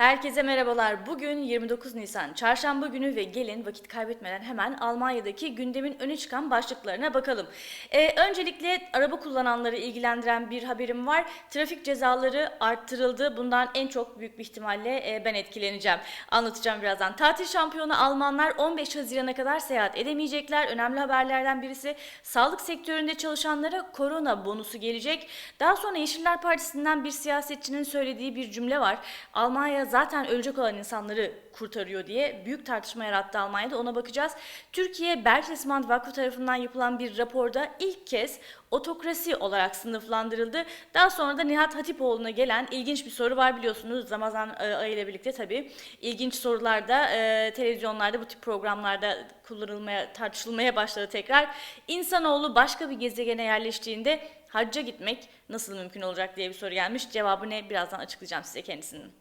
Herkese merhabalar. Bugün 29 Nisan Çarşamba günü ve gelin vakit kaybetmeden hemen Almanya'daki gündemin öne çıkan başlıklarına bakalım. Ee, öncelikle araba kullananları ilgilendiren bir haberim var. Trafik cezaları arttırıldı. Bundan en çok büyük bir ihtimalle e, ben etkileneceğim. Anlatacağım birazdan. Tatil şampiyonu Almanlar 15 Haziran'a kadar seyahat edemeyecekler. Önemli haberlerden birisi sağlık sektöründe çalışanlara korona bonusu gelecek. Daha sonra Yeşiller Partisi'nden bir siyasetçinin söylediği bir cümle var. Almanya zaten ölecek olan insanları kurtarıyor diye büyük tartışma yarattı Almanya'da ona bakacağız. Türkiye Bertelsmann Vakfı tarafından yapılan bir raporda ilk kez otokrasi olarak sınıflandırıldı. Daha sonra da Nihat Hatipoğlu'na gelen ilginç bir soru var biliyorsunuz Ramazan e, ayı ile birlikte tabii. ilginç sorular da e, televizyonlarda bu tip programlarda kullanılmaya tartışılmaya başladı tekrar. İnsanoğlu başka bir gezegene yerleştiğinde hacca gitmek nasıl mümkün olacak diye bir soru gelmiş. Cevabı ne birazdan açıklayacağım size kendisinin.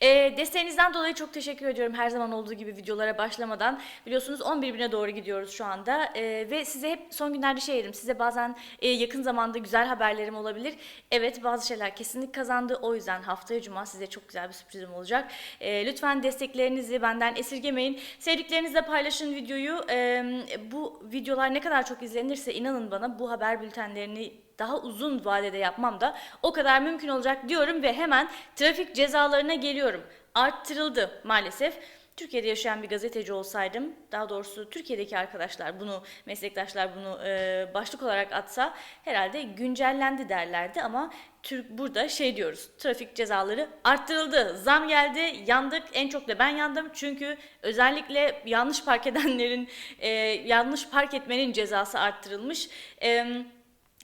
E, desteğinizden dolayı çok teşekkür ediyorum her zaman olduğu gibi videolara başlamadan. Biliyorsunuz 11 bine doğru gidiyoruz şu anda e, ve size hep son günlerde şey dedim. Size bazen e, yakın zamanda güzel haberlerim olabilir. Evet bazı şeyler kesinlik kazandı. O yüzden haftaya cuma size çok güzel bir sürprizim olacak. E, lütfen desteklerinizi benden esirgemeyin. Sevdiklerinizle paylaşın videoyu. E, bu videolar ne kadar çok izlenirse inanın bana bu haber bültenlerini daha uzun vadede yapmam da o kadar mümkün olacak diyorum ve hemen trafik cezalarına geliyorum. Arttırıldı maalesef. Türkiye'de yaşayan bir gazeteci olsaydım, daha doğrusu Türkiye'deki arkadaşlar bunu, meslektaşlar bunu e, başlık olarak atsa herhalde güncellendi derlerdi ama Türk burada şey diyoruz, trafik cezaları arttırıldı, zam geldi, yandık, en çok da ben yandım çünkü özellikle yanlış park edenlerin, e, yanlış park etmenin cezası arttırılmış. Evet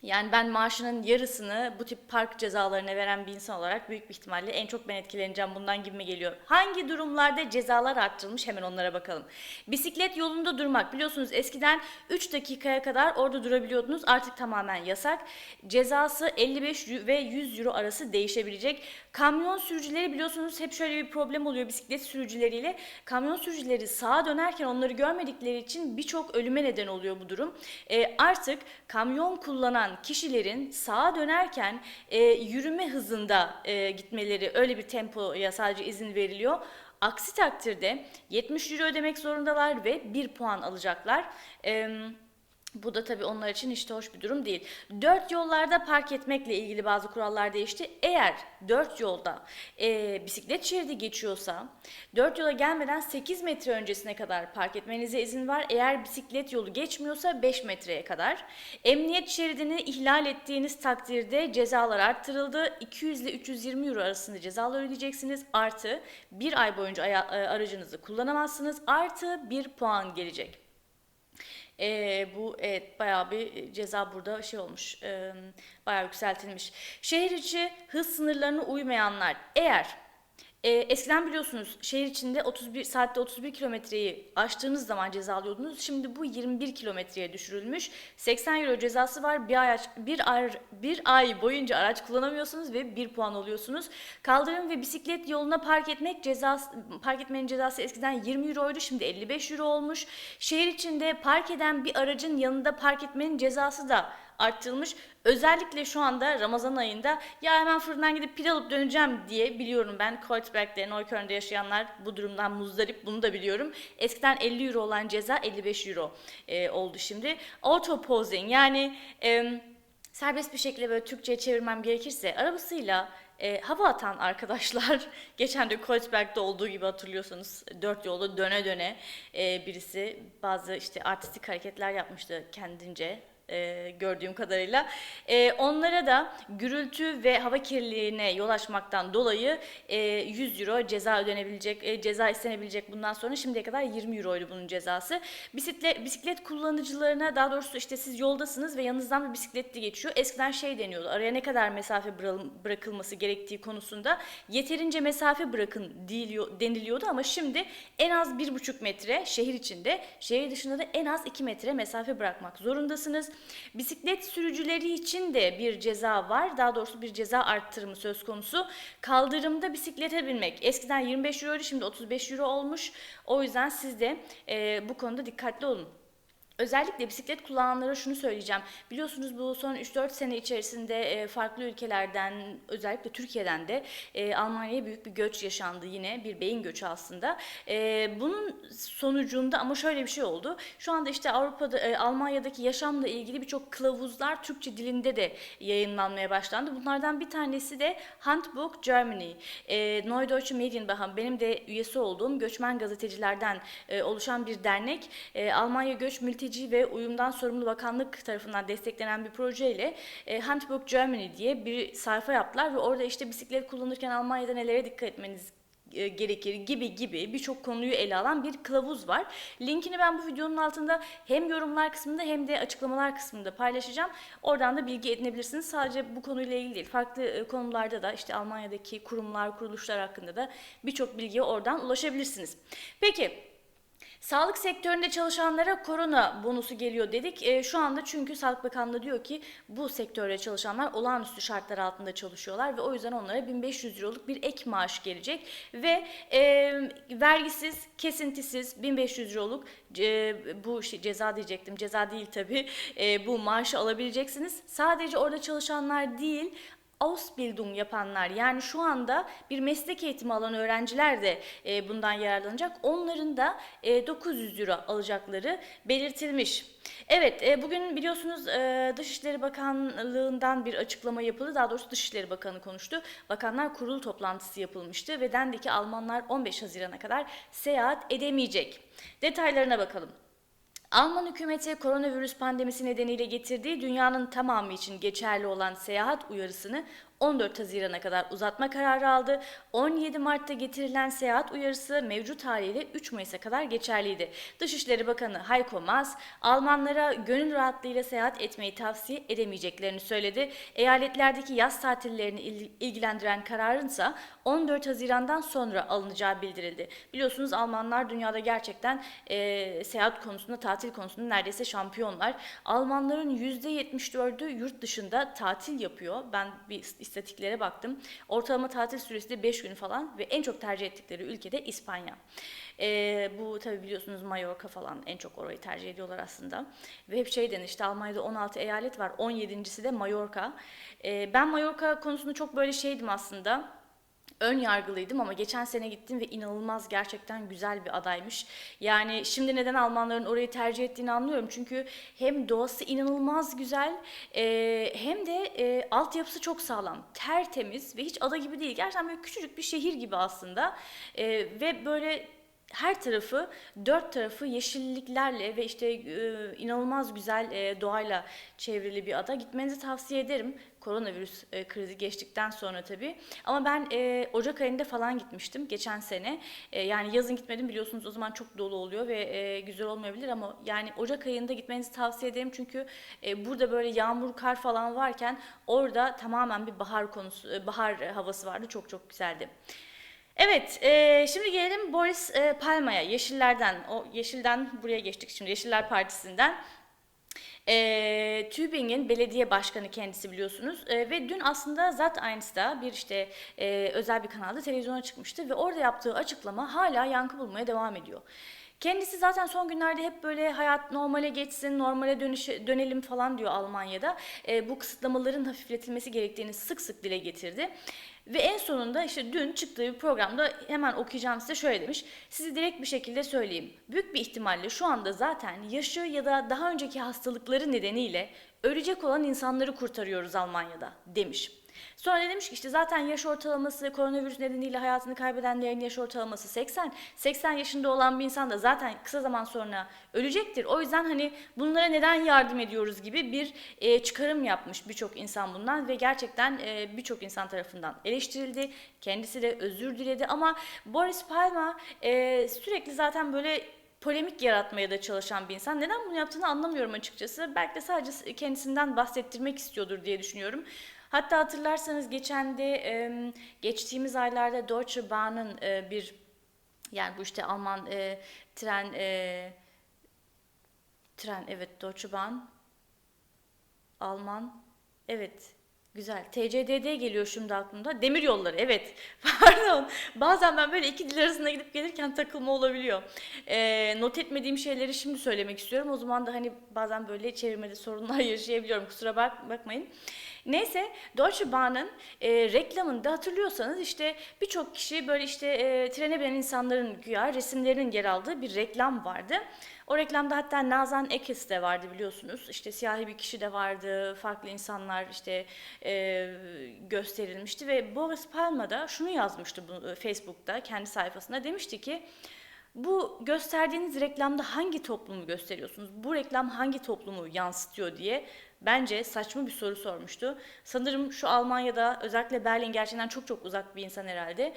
yani ben maaşının yarısını bu tip park cezalarına veren bir insan olarak büyük bir ihtimalle en çok ben etkileneceğim bundan gibi mi geliyor. Hangi durumlarda cezalar arttırılmış hemen onlara bakalım. Bisiklet yolunda durmak biliyorsunuz eskiden 3 dakikaya kadar orada durabiliyordunuz artık tamamen yasak. Cezası 55 ve 100 euro arası değişebilecek. Kamyon sürücüleri biliyorsunuz hep şöyle bir problem oluyor bisiklet sürücüleriyle. Kamyon sürücüleri sağa dönerken onları görmedikleri için birçok ölüme neden oluyor bu durum. E, artık kamyon kullanan kişilerin sağa dönerken e, yürüme hızında e, gitmeleri öyle bir tempoya sadece izin veriliyor. Aksi takdirde 70 euro ödemek zorundalar ve 1 puan alacaklar. Evet. Bu da tabii onlar için hiç de hoş bir durum değil. Dört yollarda park etmekle ilgili bazı kurallar değişti. Eğer dört yolda e, bisiklet şeridi geçiyorsa dört yola gelmeden 8 metre öncesine kadar park etmenize izin var. Eğer bisiklet yolu geçmiyorsa 5 metreye kadar. Emniyet şeridini ihlal ettiğiniz takdirde cezalar arttırıldı. 200 ile 320 euro arasında cezalar ödeyeceksiniz. Artı bir ay boyunca e, aracınızı kullanamazsınız. Artı bir puan gelecek. E, bu evet bayağı bir ceza burada şey olmuş, e, bayağı yükseltilmiş. Şehir içi hız sınırlarına uymayanlar eğer e, eskiden biliyorsunuz şehir içinde 31 saatte 31 kilometreyi aştığınız zaman ceza. Şimdi bu 21 kilometreye düşürülmüş. 80 euro cezası var. Bir ay, bir ay, bir ay boyunca araç kullanamıyorsunuz ve 1 puan oluyorsunuz. Kaldırım ve bisiklet yoluna park etmek cezası park etmenin cezası eskiden 20 euroydu. Şimdi 55 euro olmuş. Şehir içinde park eden bir aracın yanında park etmenin cezası da arttırılmış. Özellikle şu anda Ramazan ayında ya hemen fırından gidip pil alıp döneceğim diye biliyorum ben. Kreuzberg'de, Neukölln'de yaşayanlar bu durumdan muzdarip bunu da biliyorum. Eskiden 50 euro olan ceza 55 euro e, oldu şimdi. Autoposing yani e, serbest bir şekilde böyle Türkçe'ye çevirmem gerekirse arabasıyla e, hava atan arkadaşlar geçen de Kreuzberg'de olduğu gibi hatırlıyorsanız dört yolda döne döne e, birisi bazı işte artistik hareketler yapmıştı kendince e, gördüğüm kadarıyla. E, onlara da gürültü ve hava kirliliğine yol açmaktan dolayı e, 100 euro ceza ödenebilecek, e, ceza istenebilecek bundan sonra şimdiye kadar 20 euroydu bunun cezası. Bisiklet, bisiklet kullanıcılarına daha doğrusu işte siz yoldasınız ve yanınızdan bir bisikletli geçiyor. Eskiden şey deniyordu araya ne kadar mesafe bırakılması gerektiği konusunda yeterince mesafe bırakın deniliyordu ama şimdi en az 1,5 metre şehir içinde, şehir dışında da en az 2 metre mesafe bırakmak zorundasınız. Bisiklet sürücüleri için de bir ceza var. Daha doğrusu bir ceza arttırımı söz konusu. Kaldırımda bisiklete binmek. Eskiden 25 euroydu şimdi 35 euro olmuş. O yüzden siz de e, bu konuda dikkatli olun. Özellikle bisiklet kullananlara şunu söyleyeceğim. Biliyorsunuz bu son 3-4 sene içerisinde e, farklı ülkelerden özellikle Türkiye'den de e, Almanya'ya büyük bir göç yaşandı yine bir beyin göçü aslında. E, bunun sonucunda ama şöyle bir şey oldu. Şu anda işte Avrupa'da Almanya'daki yaşamla ilgili birçok kılavuzlar Türkçe dilinde de yayınlanmaya başlandı. Bunlardan bir tanesi de Handbook Germany. Neue Deutsche Medienbahan benim de üyesi olduğum göçmen gazetecilerden oluşan bir dernek. Almanya Göç Mülteci ve Uyumdan Sorumlu Bakanlık tarafından desteklenen bir projeyle e, Handbook Germany diye bir sayfa yaptılar ve orada işte bisiklet kullanırken Almanya'da nelere dikkat etmeniz e, gerekir gibi gibi birçok konuyu ele alan bir kılavuz var. Linkini ben bu videonun altında hem yorumlar kısmında hem de açıklamalar kısmında paylaşacağım. Oradan da bilgi edinebilirsiniz. Sadece bu konuyla ilgili değil. Farklı e, konularda da işte Almanya'daki kurumlar, kuruluşlar hakkında da birçok bilgiye oradan ulaşabilirsiniz. Peki Sağlık sektöründe çalışanlara korona bonusu geliyor dedik. E, şu anda çünkü Sağlık Bakanlığı diyor ki bu sektörde çalışanlar olağanüstü şartlar altında çalışıyorlar ve o yüzden onlara 1500 euroluk bir ek maaş gelecek ve e, vergisiz, kesintisiz 1500 euroluk e, bu şey, ceza diyecektim. Ceza değil tabii. E, bu maaşı alabileceksiniz. Sadece orada çalışanlar değil Ausbildung yapanlar yani şu anda bir meslek eğitimi alan öğrenciler de e, bundan yararlanacak. Onların da e, 900 euro alacakları belirtilmiş. Evet, e, bugün biliyorsunuz e, Dışişleri Bakanlığı'ndan bir açıklama yapıldı. Daha doğrusu Dışişleri Bakanı konuştu. Bakanlar Kurulu toplantısı yapılmıştı ve dendi ki Almanlar 15 Haziran'a kadar seyahat edemeyecek. Detaylarına bakalım. Alman hükümeti koronavirüs pandemisi nedeniyle getirdiği dünyanın tamamı için geçerli olan seyahat uyarısını 14 Haziran'a kadar uzatma kararı aldı. 17 Mart'ta getirilen seyahat uyarısı mevcut haliyle 3 Mayıs'a kadar geçerliydi. Dışişleri Bakanı Heiko Maas, Almanlara gönül rahatlığıyla seyahat etmeyi tavsiye edemeyeceklerini söyledi. Eyaletlerdeki yaz tatillerini ilgilendiren kararın ise 14 Haziran'dan sonra alınacağı bildirildi. Biliyorsunuz Almanlar dünyada gerçekten e, seyahat konusunda, tatil konusunda neredeyse şampiyonlar. Almanların %74'ü yurt dışında tatil yapıyor. Ben bir istatistiklere baktım. Ortalama tatil süresi de 5 gün falan ve en çok tercih ettikleri ülkede İspanya. E, bu tabi biliyorsunuz Mallorca falan en çok orayı tercih ediyorlar aslında. Ve hep şey denir işte Almanya'da 16 eyalet var 17.si de Mallorca. E, ben Mallorca konusunda çok böyle şeydim aslında ön yargılıydım ama geçen sene gittim ve inanılmaz gerçekten güzel bir adaymış. Yani şimdi neden Almanların orayı tercih ettiğini anlıyorum. Çünkü hem doğası inanılmaz güzel e, hem de e, altyapısı çok sağlam. Tertemiz ve hiç ada gibi değil. Gerçekten böyle küçücük bir şehir gibi aslında. E, ve böyle her tarafı, dört tarafı yeşilliklerle ve işte e, inanılmaz güzel e, doğayla çevrili bir ada. Gitmenizi tavsiye ederim. Koronavirüs e, krizi geçtikten sonra tabii. Ama ben e, Ocak ayında falan gitmiştim geçen sene. E, yani yazın gitmedim biliyorsunuz o zaman çok dolu oluyor ve e, güzel olmayabilir ama yani Ocak ayında gitmenizi tavsiye ederim çünkü e, burada böyle yağmur, kar falan varken orada tamamen bir bahar konusu, e, bahar havası vardı. Çok çok güzeldi. Evet, e, şimdi gelelim Boris e, Palma'ya, Yeşillerden. O Yeşilden buraya geçtik şimdi, Yeşiller Partisi'nden. E, Tübingen belediye başkanı kendisi biliyorsunuz e, ve dün aslında Zat Eins'da bir işte e, özel bir kanalda televizyona çıkmıştı ve orada yaptığı açıklama hala yankı bulmaya devam ediyor. Kendisi zaten son günlerde hep böyle hayat normale geçsin, normale dönüş, dönelim falan diyor Almanya'da. E, bu kısıtlamaların hafifletilmesi gerektiğini sık sık dile getirdi. Ve en sonunda işte dün çıktığı bir programda hemen okuyacağım size şöyle demiş. Sizi direkt bir şekilde söyleyeyim. Büyük bir ihtimalle şu anda zaten yaşı ya da daha önceki hastalıkları nedeniyle ölecek olan insanları kurtarıyoruz Almanya'da demiş. Sonra demiş ki işte zaten yaş ortalaması koronavirüs nedeniyle hayatını kaybedenlerin yaş ortalaması 80. 80 yaşında olan bir insan da zaten kısa zaman sonra ölecektir. O yüzden hani bunlara neden yardım ediyoruz gibi bir e, çıkarım yapmış birçok insan bundan ve gerçekten e, birçok insan tarafından eleştirildi. Kendisi de özür diledi ama Boris Palma e, sürekli zaten böyle polemik yaratmaya da çalışan bir insan. Neden bunu yaptığını anlamıyorum açıkçası. Belki de sadece kendisinden bahsettirmek istiyordur diye düşünüyorum. Hatta hatırlarsanız geçen de geçtiğimiz aylarda Deutsche Bahn'ın e, bir yani bu işte Alman e, tren e, tren evet Deutsche Bahn Alman evet Güzel. TCDD geliyor şimdi aklımda. Demir yolları evet. Pardon. Bazen ben böyle iki dil arasında gidip gelirken takılma olabiliyor. Ee, not etmediğim şeyleri şimdi söylemek istiyorum. O zaman da hani bazen böyle çevirmede sorunlar yaşayabiliyorum. Kusura bak bakmayın. Neyse Deutsche Bahn'ın e, reklamında hatırlıyorsanız işte birçok kişi böyle işte e, trene binen insanların güya resimlerinin yer aldığı bir reklam vardı. O reklamda hatta Nazan Ekes de vardı biliyorsunuz. İşte siyahi bir kişi de vardı. Farklı insanlar işte e, gösterilmişti ve Boris Palma da şunu yazmıştı bu, e, Facebook'ta kendi sayfasında. Demişti ki bu gösterdiğiniz reklamda hangi toplumu gösteriyorsunuz? Bu reklam hangi toplumu yansıtıyor diye bence saçma bir soru sormuştu. Sanırım şu Almanya'da özellikle Berlin gerçekten çok çok uzak bir insan herhalde.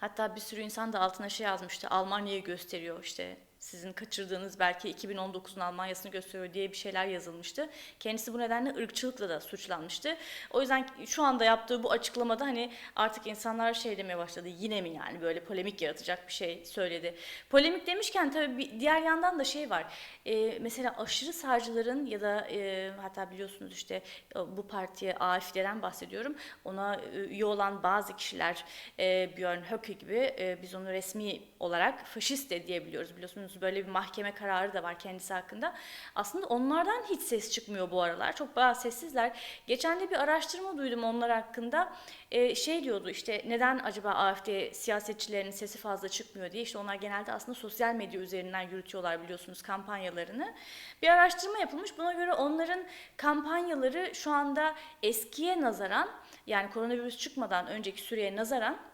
Hatta bir sürü insan da altına şey yazmıştı. Almanya'yı gösteriyor işte sizin kaçırdığınız belki 2019'un Almanya'sını gösteriyor diye bir şeyler yazılmıştı. Kendisi bu nedenle ırkçılıkla da suçlanmıştı. O yüzden şu anda yaptığı bu açıklamada hani artık insanlar şey demeye başladı. Yine mi yani böyle polemik yaratacak bir şey söyledi. Polemik demişken tabii bir diğer yandan da şey var. Ee, mesela aşırı sağcıların ya da e, hatta biliyorsunuz işte e, bu partiye AFD'den bahsediyorum. Ona e, üye olan bazı kişiler e, Björn Höcke gibi e, biz onu resmi olarak faşist de diyebiliyoruz. Biliyorsunuz böyle bir mahkeme kararı da var kendisi hakkında. Aslında onlardan hiç ses çıkmıyor bu aralar. Çok bayağı sessizler. Geçen de bir araştırma duydum onlar hakkında. E, şey diyordu işte neden acaba AFD siyasetçilerinin sesi fazla çıkmıyor diye. İşte onlar genelde aslında sosyal medya üzerinden yürütüyorlar biliyorsunuz kampanyalarını. Bir araştırma yapılmış. Buna göre onların kampanyaları şu anda eskiye nazaran yani koronavirüs çıkmadan önceki süreye nazaran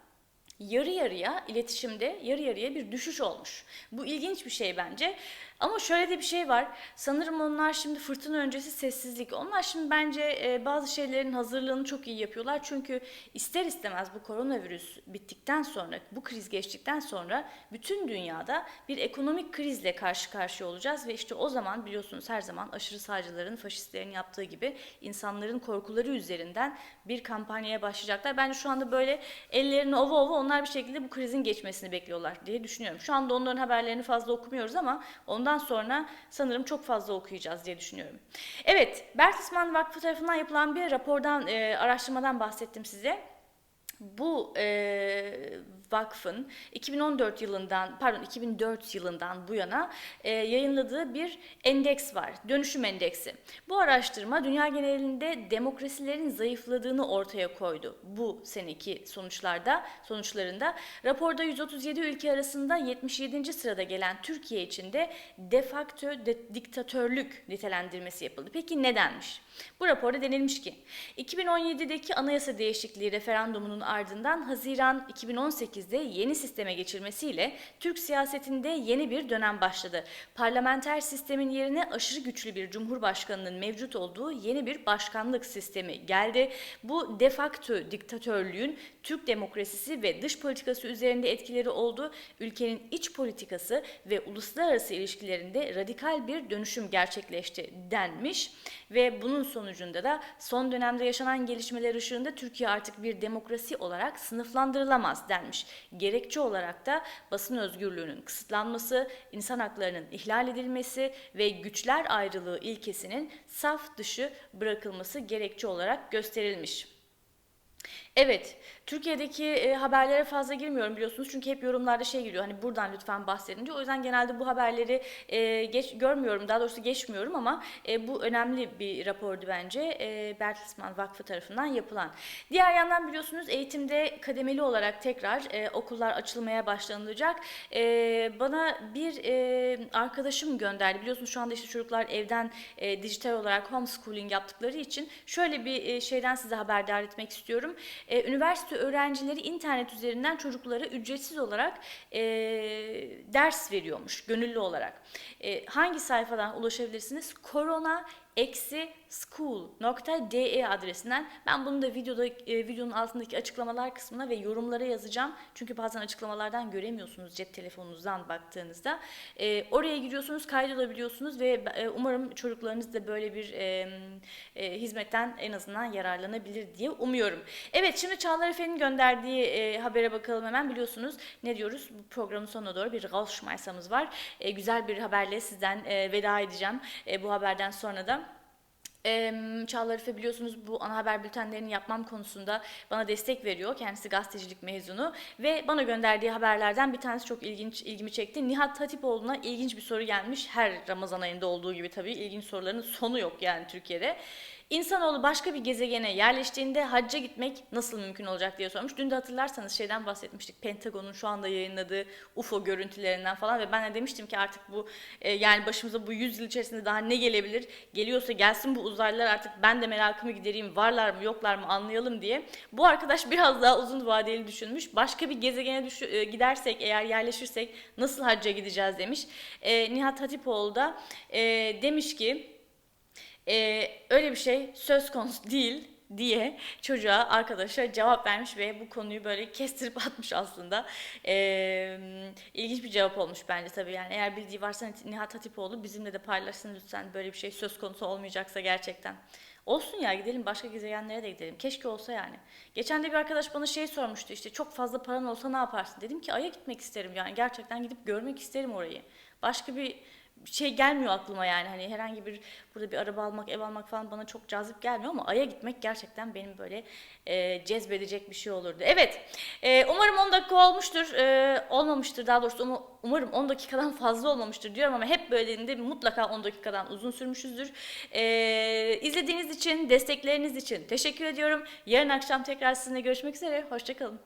yarı yarıya iletişimde yarı yarıya bir düşüş olmuş. Bu ilginç bir şey bence. Ama şöyle de bir şey var. Sanırım onlar şimdi fırtına öncesi sessizlik. Onlar şimdi bence e, bazı şeylerin hazırlığını çok iyi yapıyorlar. Çünkü ister istemez bu koronavirüs bittikten sonra, bu kriz geçtikten sonra bütün dünyada bir ekonomik krizle karşı karşıya olacağız ve işte o zaman biliyorsunuz her zaman aşırı sağcıların, faşistlerin yaptığı gibi insanların korkuları üzerinden bir kampanyaya başlayacaklar. Bence şu anda böyle ellerini ova ova onlar bir şekilde bu krizin geçmesini bekliyorlar diye düşünüyorum. Şu anda onların haberlerini fazla okumuyoruz ama ondan Ondan sonra sanırım çok fazla okuyacağız diye düşünüyorum. Evet, Bertelsmann Vakfı tarafından yapılan bir rapordan, e, araştırmadan bahsettim size. Bu e, vakfın 2014 yılından pardon 2004 yılından bu yana e, yayınladığı bir endeks var. Dönüşüm endeksi. Bu araştırma dünya genelinde demokrasilerin zayıfladığını ortaya koydu. Bu seneki sonuçlarda sonuçlarında raporda 137 ülke arasında 77. sırada gelen Türkiye için de de facto de, diktatörlük nitelendirmesi yapıldı. Peki nedenmiş? Bu raporda denilmiş ki 2017'deki anayasa değişikliği referandumunun ardından Haziran 2018'de yeni sisteme geçilmesiyle Türk siyasetinde yeni bir dönem başladı. Parlamenter sistemin yerine aşırı güçlü bir cumhurbaşkanının mevcut olduğu yeni bir başkanlık sistemi geldi. Bu de facto diktatörlüğün Türk demokrasisi ve dış politikası üzerinde etkileri oldu. Ülkenin iç politikası ve uluslararası ilişkilerinde radikal bir dönüşüm gerçekleşti denmiş ve bunun sonucunda da son dönemde yaşanan gelişmeler ışığında Türkiye artık bir demokrasi olarak sınıflandırılamaz denmiş. Gerekçe olarak da basın özgürlüğünün kısıtlanması, insan haklarının ihlal edilmesi ve güçler ayrılığı ilkesinin saf dışı bırakılması gerekçe olarak gösterilmiş. Evet, Türkiye'deki e, haberlere fazla girmiyorum biliyorsunuz çünkü hep yorumlarda şey geliyor hani buradan lütfen bahsedin diyor. O yüzden genelde bu haberleri e, geç görmüyorum daha doğrusu geçmiyorum ama e, bu önemli bir rapordu bence e, Bertelsmann Vakfı tarafından yapılan. Diğer yandan biliyorsunuz eğitimde kademeli olarak tekrar e, okullar açılmaya başlanılacak. E, bana bir e, arkadaşım gönderdi biliyorsunuz şu anda işte çocuklar evden e, dijital olarak homeschooling yaptıkları için şöyle bir e, şeyden size haberdar etmek istiyorum. E, üniversite öğrencileri internet üzerinden çocuklara ücretsiz olarak e, ders veriyormuş gönüllü olarak. E, hangi sayfadan ulaşabilirsiniz? Korona eksi school.de adresinden ben bunu da videoda e, videonun altındaki açıklamalar kısmına ve yorumlara yazacağım. Çünkü bazen açıklamalardan göremiyorsunuz cep telefonunuzdan baktığınızda. E, oraya giriyorsunuz, kaydolabiliyorsunuz ve e, umarım çocuklarınız da böyle bir e, e, hizmetten en azından yararlanabilir diye umuyorum. Evet şimdi Çağlar Efe'nin gönderdiği e, habere bakalım hemen. Biliyorsunuz ne diyoruz? Bu programın sonuna doğru bir Rausschmeißer'ımız var. E, güzel bir haberle sizden e, veda edeceğim e, bu haberden sonra da. Em, Çağla Arife biliyorsunuz bu ana haber bültenlerini yapmam konusunda bana destek veriyor. Kendisi gazetecilik mezunu ve bana gönderdiği haberlerden bir tanesi çok ilginç ilgimi çekti. Nihat Hatipoğlu'na ilginç bir soru gelmiş. Her Ramazan ayında olduğu gibi tabii ilginç soruların sonu yok yani Türkiye'de. İnsanoğlu başka bir gezegene yerleştiğinde hacca gitmek nasıl mümkün olacak diye sormuş. Dün de hatırlarsanız şeyden bahsetmiştik. Pentagon'un şu anda yayınladığı UFO görüntülerinden falan ve ben de demiştim ki artık bu e, yani başımıza bu 100 yıl içerisinde daha ne gelebilir? Geliyorsa gelsin bu uzaylılar artık ben de merakımı gidereyim. Varlar mı yoklar mı anlayalım diye. Bu arkadaş biraz daha uzun vadeli düşünmüş. Başka bir gezegene düşü- e, gidersek eğer yerleşirsek nasıl hacca gideceğiz demiş. E, Nihat Hatipoğlu da e, demiş ki ee, öyle bir şey söz konusu değil diye çocuğa, arkadaşa cevap vermiş ve bu konuyu böyle kestirip atmış aslında. Ee, ilginç bir cevap olmuş bence tabii yani. Eğer bildiği varsa Nihat Hatipoğlu bizimle de paylaşsın lütfen böyle bir şey söz konusu olmayacaksa gerçekten. Olsun ya gidelim başka gezegenlere de gidelim. Keşke olsa yani. Geçen de bir arkadaş bana şey sormuştu işte çok fazla paran olsa ne yaparsın? Dedim ki Ay'a gitmek isterim yani gerçekten gidip görmek isterim orayı. Başka bir şey gelmiyor aklıma yani hani herhangi bir burada bir araba almak ev almak falan bana çok cazip gelmiyor ama Ay'a gitmek gerçekten benim böyle e, cezbedecek bir şey olurdu. Evet e, umarım 10 dakika olmuştur e, olmamıştır daha doğrusu umu- umarım 10 dakikadan fazla olmamıştır diyorum ama hep böyle dediğimde mutlaka 10 dakikadan uzun sürmüşüzdür. E, izlediğiniz için destekleriniz için teşekkür ediyorum. Yarın akşam tekrar sizinle görüşmek üzere hoşçakalın.